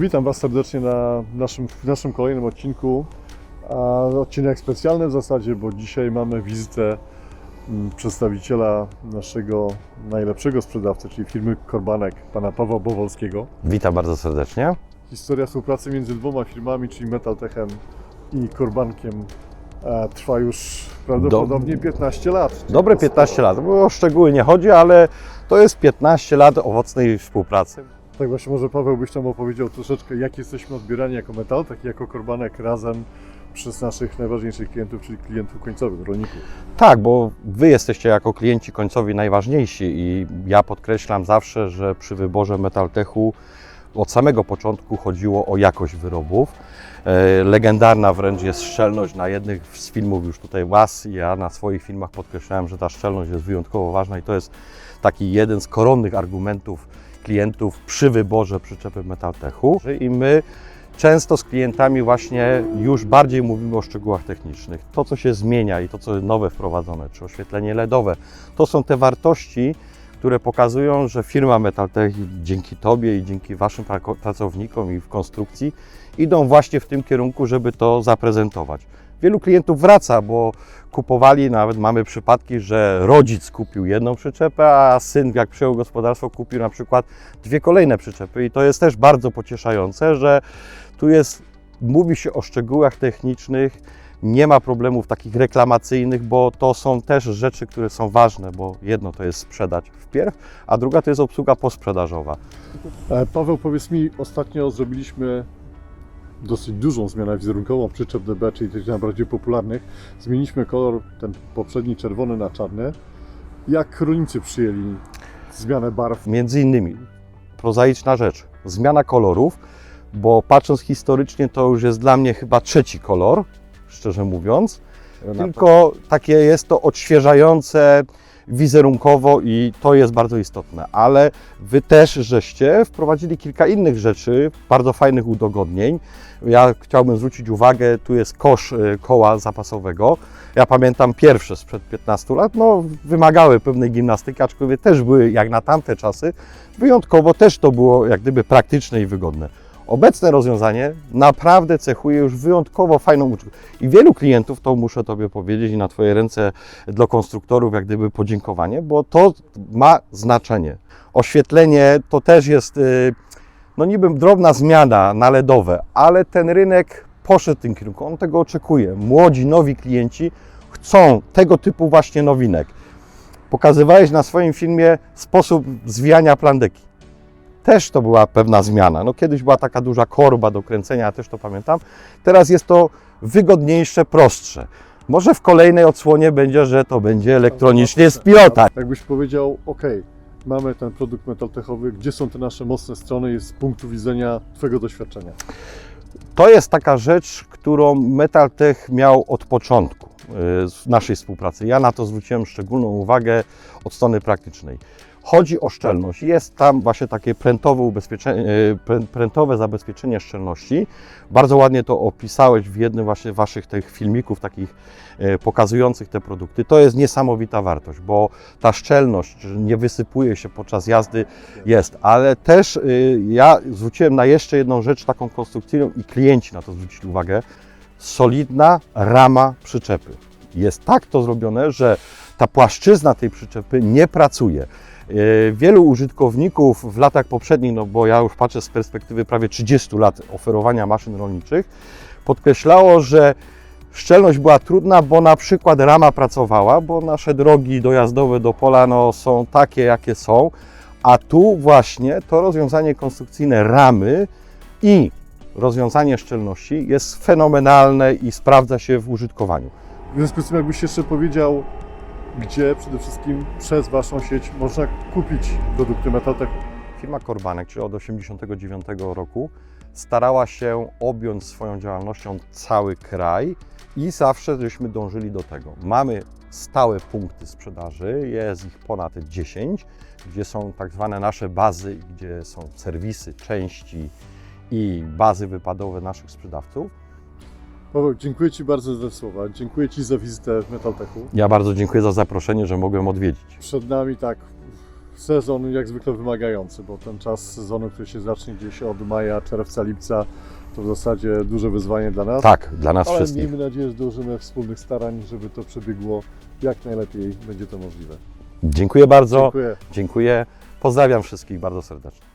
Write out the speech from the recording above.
Witam Was serdecznie na naszym, w naszym kolejnym odcinku. A odcinek specjalny w zasadzie, bo dzisiaj mamy wizytę mm, przedstawiciela naszego najlepszego sprzedawcy, czyli firmy Korbanek, pana Pawła Bowolskiego. Witam bardzo serdecznie. Historia współpracy między dwoma firmami, czyli Metaltechem i Korbankiem, e, trwa już prawdopodobnie 15 lat. Dobre 15 lat, bo o szczegóły nie chodzi, ale to jest 15 lat owocnej współpracy. Tak właśnie może Paweł byś nam opowiedział troszeczkę, jak jesteśmy odbierani jako Metal, tak i jako Korbanek razem przez naszych najważniejszych klientów, czyli klientów końcowych, rolników. Tak, bo Wy jesteście jako klienci końcowi najważniejsi i ja podkreślam zawsze, że przy wyborze Metaltechu od samego początku chodziło o jakość wyrobów. E, Legendarna wręcz jest szczelność na jednych z filmów już tutaj Was. Ja na swoich filmach podkreślałem, że ta szczelność jest wyjątkowo ważna i to jest taki jeden z koronnych argumentów klientów przy wyborze przyczepy Metaltechu. I my często z klientami właśnie już bardziej mówimy o szczegółach technicznych. To, co się zmienia i to, co nowe wprowadzone, czy oświetlenie LEDowe, to są te wartości, które pokazują, że firma Metaltech dzięki Tobie i dzięki Waszym pra- pracownikom i w konstrukcji idą właśnie w tym kierunku, żeby to zaprezentować. Wielu klientów wraca, bo kupowali, nawet mamy przypadki, że rodzic kupił jedną przyczepę, a syn jak przyjął gospodarstwo kupił na przykład dwie kolejne przyczepy i to jest też bardzo pocieszające, że tu jest, mówi się o szczegółach technicznych, nie ma problemów takich reklamacyjnych, bo to są też rzeczy, które są ważne, bo jedno to jest sprzedać wpierw, a druga to jest obsługa posprzedażowa. E, Paweł, powiedz mi, ostatnio zrobiliśmy dosyć dużą zmianę wizerunkową przyczep DB, czyli tych najbardziej popularnych. Zmieniliśmy kolor, ten poprzedni czerwony na czarny. Jak rolnicy przyjęli zmianę barw? Między innymi prozaiczna rzecz, zmiana kolorów, bo patrząc historycznie to już jest dla mnie chyba trzeci kolor, szczerze mówiąc. Tylko takie jest to odświeżające wizerunkowo i to jest bardzo istotne. Ale Wy też żeście wprowadzili kilka innych rzeczy, bardzo fajnych udogodnień. Ja chciałbym zwrócić uwagę, tu jest kosz y, koła zapasowego. Ja pamiętam pierwsze sprzed 15 lat, no wymagały pewnej gimnastyki, aczkolwiek też były jak na tamte czasy. Wyjątkowo też to było jak gdyby praktyczne i wygodne. Obecne rozwiązanie naprawdę cechuje już wyjątkowo fajną ucztę. I wielu klientów, to muszę Tobie powiedzieć i na Twoje ręce dla konstruktorów jak gdyby podziękowanie, bo to ma znaczenie. Oświetlenie to też jest, y, no niby drobna zmiana na LEDowe, ale ten rynek poszedł w tym kierunku, on tego oczekuje. Młodzi, nowi klienci chcą tego typu właśnie nowinek. Pokazywałeś na swoim filmie sposób zwijania plandeki też to była pewna zmiana. No kiedyś była taka duża korba do kręcenia, ja też to pamiętam. Teraz jest to wygodniejsze, prostsze. Może w kolejnej odsłonie będzie, że to będzie elektronicznie z pilota. Jakbyś powiedział, ok, mamy ten produkt metaltechowy, gdzie są te nasze mocne strony z punktu widzenia Twojego doświadczenia? To jest taka rzecz, którą Metaltech miał od początku y, naszej współpracy. Ja na to zwróciłem szczególną uwagę od strony praktycznej. Chodzi o szczelność. Jest tam właśnie takie prętowe, ubezpieczenie, prę- prętowe zabezpieczenie szczelności. Bardzo ładnie to opisałeś w jednym właśnie waszych tych filmików takich y, pokazujących te produkty. To jest niesamowita wartość, bo ta szczelność nie wysypuje się podczas jazdy, jest, ale też y, ja zwróciłem na jeszcze jedną rzecz taką konstrukcyjną i klienci na to zwrócili uwagę. Solidna rama przyczepy. Jest tak to zrobione, że ta płaszczyzna tej przyczepy nie pracuje. Y, Wielu użytkowników w latach poprzednich, no bo ja już patrzę z perspektywy prawie 30 lat oferowania maszyn rolniczych, podkreślało, że szczelność była trudna, bo na przykład rama pracowała, bo nasze drogi dojazdowe do pola no, są takie, jakie są, a tu właśnie to rozwiązanie konstrukcyjne ramy i rozwiązanie szczelności jest fenomenalne i sprawdza się w użytkowaniu. W związku z tym, jakbyś jeszcze powiedział, gdzie przede wszystkim przez Waszą sieć można kupić produkty Metaltechu? Firma Korbanek, czyli od 1989 roku, starała się objąć swoją działalnością cały kraj i zawsze żeśmy dążyli do tego. Mamy stałe punkty sprzedaży, jest ich ponad 10, gdzie są tak zwane nasze bazy, gdzie są serwisy, części i bazy wypadowe naszych sprzedawców. Paweł, dziękuję Ci bardzo za te słowa. Dziękuję Ci za wizytę w Metaltechu. Ja bardzo dziękuję za zaproszenie, że mogłem odwiedzić. Przed nami tak sezon jak zwykle wymagający, bo ten czas sezonu, który się zacznie gdzieś od maja, czerwca, lipca, to w zasadzie duże wyzwanie dla nas. Tak, dla nas Ale wszystkich. miejmy nadzieję, że dołożymy wspólnych starań, żeby to przebiegło jak najlepiej będzie to możliwe. Dziękuję bardzo. Dziękuję. Dziękuję. Pozdrawiam wszystkich bardzo serdecznie.